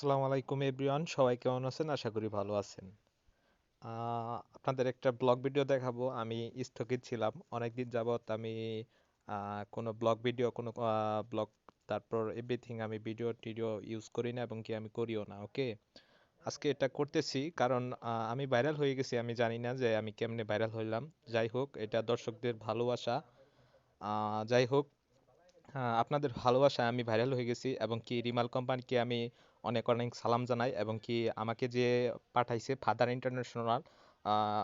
আসসালামু আলাইকুম এভরিওয়ান, সবাই কেমন আছেন? আশা করি ভালো আছেন। আপনাদের একটা ব্লগ ভিডিও দেখাবো। আমি স্থগিত ছিলাম। অনেকদিন যাবত আমি কোনো ব্লগ ভিডিও, কোনো ব্লগ, তারপর এভরিথিং আমি ভিডিও, টিডিও ইউজ করি না এবং কি আমি করিও না ওকে আজকে এটা করতেছি কারণ আমি ভাইরাল হয়ে গেছি। আমি জানি না যে আমি কেমনে ভাইরাল হইলাম। যাই হোক, এটা দর্শকদের ভালোবাসা। যাই হোক আপনাদের ভালোবাসায় আমি ভাইরাল হয়ে গেছি এবং কি রিমাল কোম্পানিকে আমি অনেক অনেক সালাম জানাই এবং কি আমাকে যে পাঠাইছে ফাদার ইন্টারন্যাশনাল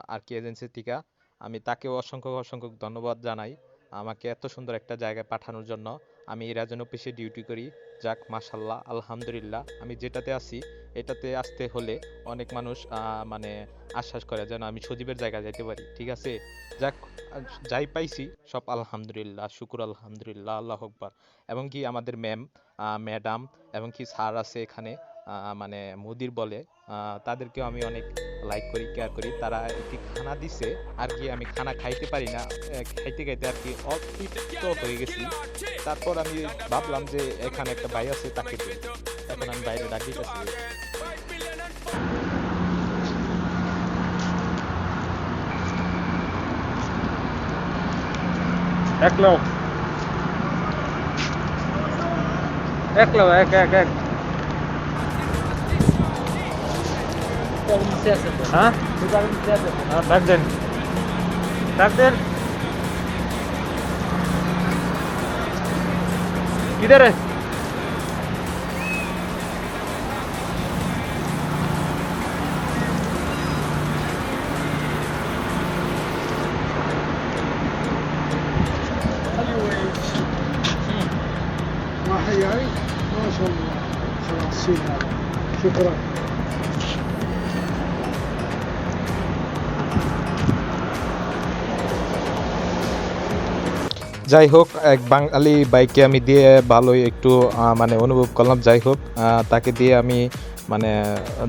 আর কি এজেন্সি থেকে আমি তাকেও অসংখ্য অসংখ্য ধন্যবাদ জানাই। আমাকে এত সুন্দর একটা জায়গায় পাঠানোর জন্য। আমি রাজন অফিসে ডিউটি করি। যাক মাসাল্লাহ আলহামদুলিল্লাহ, আমি যেটাতে আছি, এটাতে আসতে হলে অনেক মানুষ মানে আশ্বাস করে যেন আমি সজীবের জায়গা যাইতে পারি, ঠিক আছে? যাক যাই পাইছি, সব আলহামদুলিল্লাহ, শুকুর আলহামদুলিল্লাহ, আল্লাহ আকবার। এবং কি আমাদের ম্যাম ম্যাডাম এবং কি স্যার আছে এখানে মানে মুদির বলে তাদেরকেও আমি অনেক লাইক করি কেয়ার করি। তারা একটি খানা দিছে, আর কি আমি খানা খাইতে পারি না। খাইতে খাইতে আর কি অতৃপ্ত হয়ে গেছি। তারপর আমি ভাবলাম যে এখানে একটা ভাই আছে, তাকে এখন আমি বাইরে ডাক দিতেছি। এক লাও এক এক এক। Ha? Ha, takdir. Takdir. किधर है ما شاء الله خلاص شكرا যাই হোক, এক বাঙালি বাইকে আমি দিয়ে ভালোই একটু মানে অনুভব করলাম। যাই হোক তাকে দিয়ে আমি মানে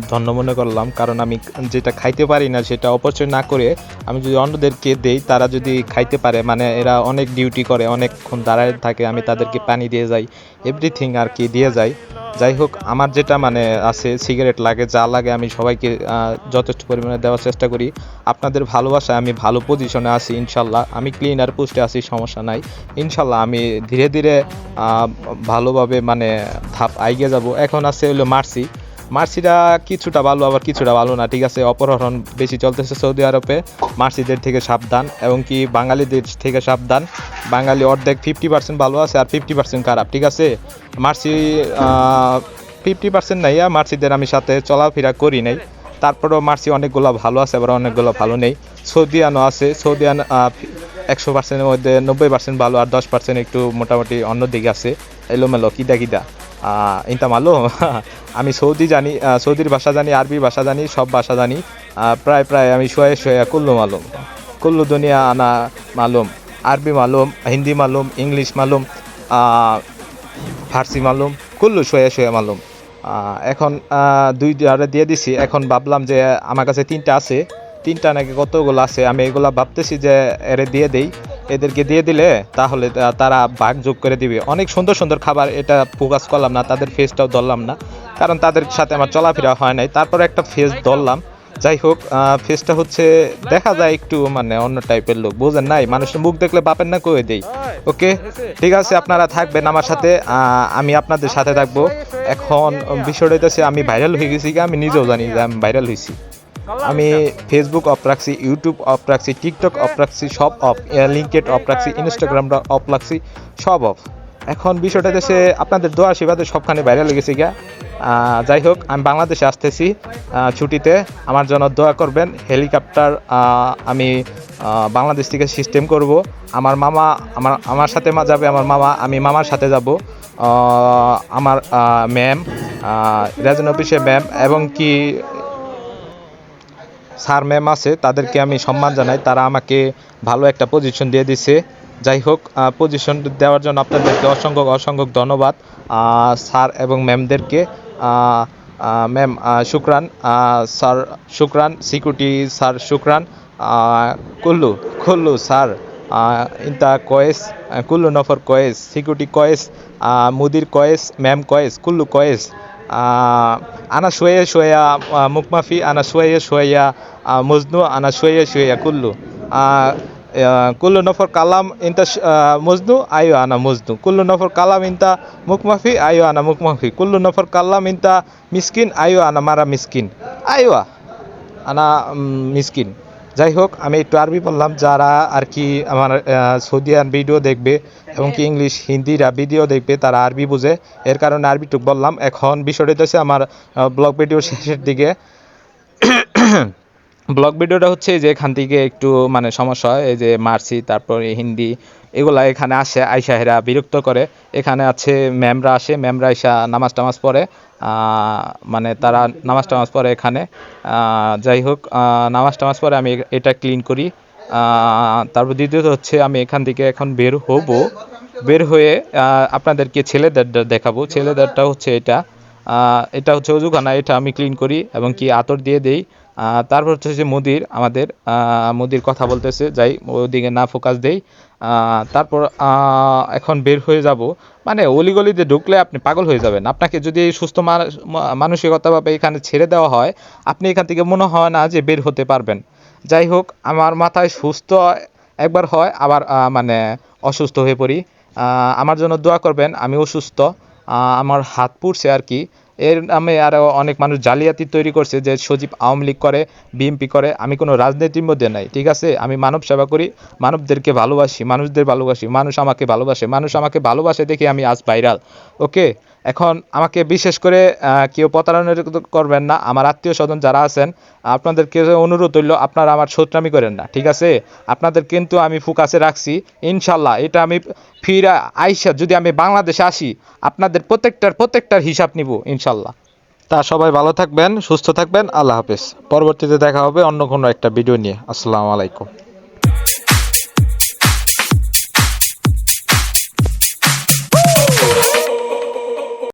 ধন্য মনে করলাম। কারণ আমি যেটা খাইতে পারি না, সেটা অপচয় না করে আমি যদি অন্যদেরকে দেই, তারা যদি খাইতে পারে মানে এরা অনেক ডিউটি করে, অনেকক্ষণ দাঁড়ায় থাকে, আমি তাদেরকে পানি দিয়ে যাই এভরিথিং আর কি দিয়ে যাই। যাই হোক, আমার যেটা মানে আছে সিগারেট লাগে, যা লাগে আমি সবাইকে যথেষ্ট পরিমাণে দেওয়ার চেষ্টা করি। আপনাদের ভালোবাসায় আমি ভালো পজিশনে আছি, ইনশাল্লাহ। আমি ক্লিনার পোস্টে আছি, সমস্যা নাই। ইনশাল্লাহ, আমি ধীরে ধীরে ভালোভাবে মানে ধাপ আইগে যাব। এখন আছে হলো মার্সি। মার্সিটা কিছুটা ভালো, আবার কিছুটা ভালো না, ঠিক আছে? অপহরণ বেশি চলতেছে সৌদি আরবে। মার্সিদের থেকে সাবধান, এবং কি বাঙালিদের থেকে সাবধান। বাঙালি অর্ধেক ফিফটি পার্সেন্ট ভালো আছে, আর ফিফটি পার্সেন্ট খারাপ, ঠিক আছে? মার্সি ফিফটি পার্সেন্ট নাই, আর মার্সিদের আমি সাথে চলাফেরা করি নাই। তারপরেও মার্সি অনেকগুলো ভালো আছে, আবার অনেকগুলো ভালো নেই। সৌদি সৌদিয়ানও আছে, সৌদিয়ান একশো পার্সেন্টের মধ্যে নব্বই পার্সেন্ট ভালো, আর দশ পার্সেন্ট একটু মোটামুটি অন্য দিকে আছে। এলোমেলো, কিদা কিদা। আহ, ইনতা আমি সৌদি জানি সৌদির ভাষা জানি আরবি ভাষা জানি সব ভাষা জানি। প্রায় প্রায় আমি শোয়ে শোয়ে কুল্লু মালুম। কুল্লু দুনিয়া আনা মালুম আরবি মালুম হিন্দি মালুম ইংলিশ মালুম ফার্সি মালুম কুল্লু শোয়ে শোয়ে মালুম। এখন দুই দিয়ে দিছি। এখন ভাবলাম যে আমার কাছে তিনটা আছে তিনটা নাকি কতগুলো আছে? আমি এগুলা ভাবতেছি যে এরে দিয়ে দেই। এদেরকে দিয়ে দিলে তাহলে তারা ভাগ যোগ করে দিবে। অনেক সুন্দর সুন্দর খাবার এটা ফোকাস করলাম না, তাদের ফেসটাও ধরলাম না। কারণ তাদের সাথে আমার চলাফেরা হয় নাই। তারপর একটা ফেস ধরলাম। যাই হোক ফেসটা হচ্ছে, দেখা যায় একটু মানে অন্য টাইপের লোক, বুঝেন নাই? মানুষের মুখ দেখলে বাপের না কয়ে দেই? ওকে ঠিক আছে, আপনারা থাকবেন আমার সাথে। আমি আপনাদের সাথে থাকব। এখন বিষয়টা হইতেছে, আমি ভাইরাল হয়ে গেছি কি আমি নিজেও জানি যে আমি ভাইরাল হয়েছি আমি ফেসবুক অফ রাখছি ইউটিউব অফ রাখছি টিকটক অফ রাখছি সব অফ লিঙ্কেড অফ রাখছি ইনস্টাগ্রামটা অফ রাখছি সব অফ এখন বিষয়টা দেশে আপনাদের দোয়া আশীর্বাদে সবখানে ভাইরাল গেছে গিয়া। যাই হোক আমি বাংলাদেশে আসতেছি ছুটিতে। আমার জন্য দোয়া করবেন হেলিকপ্টার আমি বাংলাদেশ থেকে সিস্টেম করব। আমার মামা আমার আমার সাথে মা যাবে আমার মামা আমি মামার সাথে যাব। আমার ম্যাম রেজন অফিসে ম্যাম এবং কি স্যার ম্যাম আছে, তাদেরকে আমি সম্মান জানাই। তারা আমাকে ভালো একটা পজিশন দিয়ে দিছে। যাই হোক পজিশন দেওয়ার জন্য আপনাদেরকে অসংখ্য অসংখ্য ধন্যবাদ। স্যার এবং ম্যামদেরকে ম্যাম শুক্রান স্যার শুক্রান সিকিউরিটি স্যার শুক্রান কুল্লু কুল্লু স্যার ইন্তা কয়েস, কুল্লু নফর কয়েস সিকিউরিটি কয়েস মুদির কয়েস ম্যাম কয়েস, কুল্লু কয়েস আনা শোয়ে শোয়া মুকমাফি আনা শোয়ে শোয়া মজনু আনা শোয়ে শোয়া, কুল্লু। কুল্লু নফর কালাম ইনতা মজনু আয়ো আনা মজনু। কুল্লু নফর কালাম ইনতা মুকমাফি আয়ো আনা মুকমাফি কুল্লু নফর কালাম ইনতা মিসকিন আয়ো আনা মারা মিসকিন। আয়ো আনা মিসকিন। যাই হোক আমি একটু আরবি বললাম, যারা আর কি আমার সৌদি সৌদিয়ান ভিডিও দেখবে এবং কি ইংলিশ, হিন্দিরা ভিডিও দেখবে, তারা আরবি বুঝে। এর কারণে আরবিটুক বললাম। এখন বিষয়টা হচ্ছে আমার ব্লগ ভিডিও শেষের দিকে। ব্লগ ভিডিওটা হচ্ছে যে এখান থেকে একটু মানে সমস্যা হয়, এই যে মার্সি, তারপর হিন্দি এগুলা এখানে আসে আইসাহেরা বিরক্ত করে। এখানে আছে ম্যামরা আসে, ম্যামরা আইসা নামাজ টামাজ পড়ে মানে তারা নামাজ টামাজ পড়ে এখানে। যাই হোক নামাজ টামাজ পরে আমি এটা ক্লিন করি। তারপর দ্বিতীয়ত হচ্ছে আমি এখান থেকে এখন বের হব। বের হয়ে আপনাদেরকে ছেলেদেরটা দেখাবো। ছেলেদেরটা হচ্ছে এটা। এটা হচ্ছে অজুখানা, এটা আমি ক্লিন করি এবং কি আতর দিয়ে দেই। তারপর হচ্ছে যে মুদির, আমাদের মুদির কথা বলতেছে, যাই ওদিকে না ফোকাস দেই। তারপর এখন বের হয়ে যাব। মানে অলিগলিতে ঢুকলে আপনি পাগল হয়ে যাবেন। আপনাকে যদি সুস্থ মানসিকতাভাবে এখানে ছেড়ে দেওয়া হয়, আপনি এখান থেকে মনে হয় না যে বের হতে পারবেন। যাই হোক, আমার মাথায় সুস্থ একবার হয়, আবার মানে অসুস্থ হয়ে পড়ি। আমার জন্য দোয়া করবেন, আমি অসুস্থ। আমার হাত পুড়ছে আর কি। এর নামে আরও অনেক মানুষ জালিয়াতি তৈরি করছে যে সজীব আওয়ামী লীগ করে বিএমপি করে। আমি কোনো রাজনীতির মধ্যে নাই, ঠিক আছে? আমি মানব সেবা করি, মানবদেরকে ভালোবাসি, মানুষদের ভালোবাসি, মানুষ আমাকে ভালোবাসে, মানুষ আমাকে ভালোবাসে দেখে আমি আজ ভাইরাল, ওকে? এখন আমাকে বিশেষ করে কেউ প্রতারণা করবেন না। আমার আত্মীয় স্বজন যারা আছেন আপনাদের আপনাদেরকে অনুরোধ হইল আপনারা আমার শোধরামি করেন না, ঠিক আছে? আপনাদের কিন্তু আমি ফোকাসে রাখছি। ইনশাল্লাহ এটা আমি ফিরা আইসা যদি আমি বাংলাদেশে আসি, আপনাদের প্রত্যেকটার প্রত্যেকটার হিসাব নিব ইনশাল্লাহ তা সবাই ভালো থাকবেন, সুস্থ থাকবেন। আল্লাহ হাফেজ। পরবর্তীতে দেখা হবে অন্য কোনো একটা ভিডিও নিয়ে। আসসালামু আলাইকুম।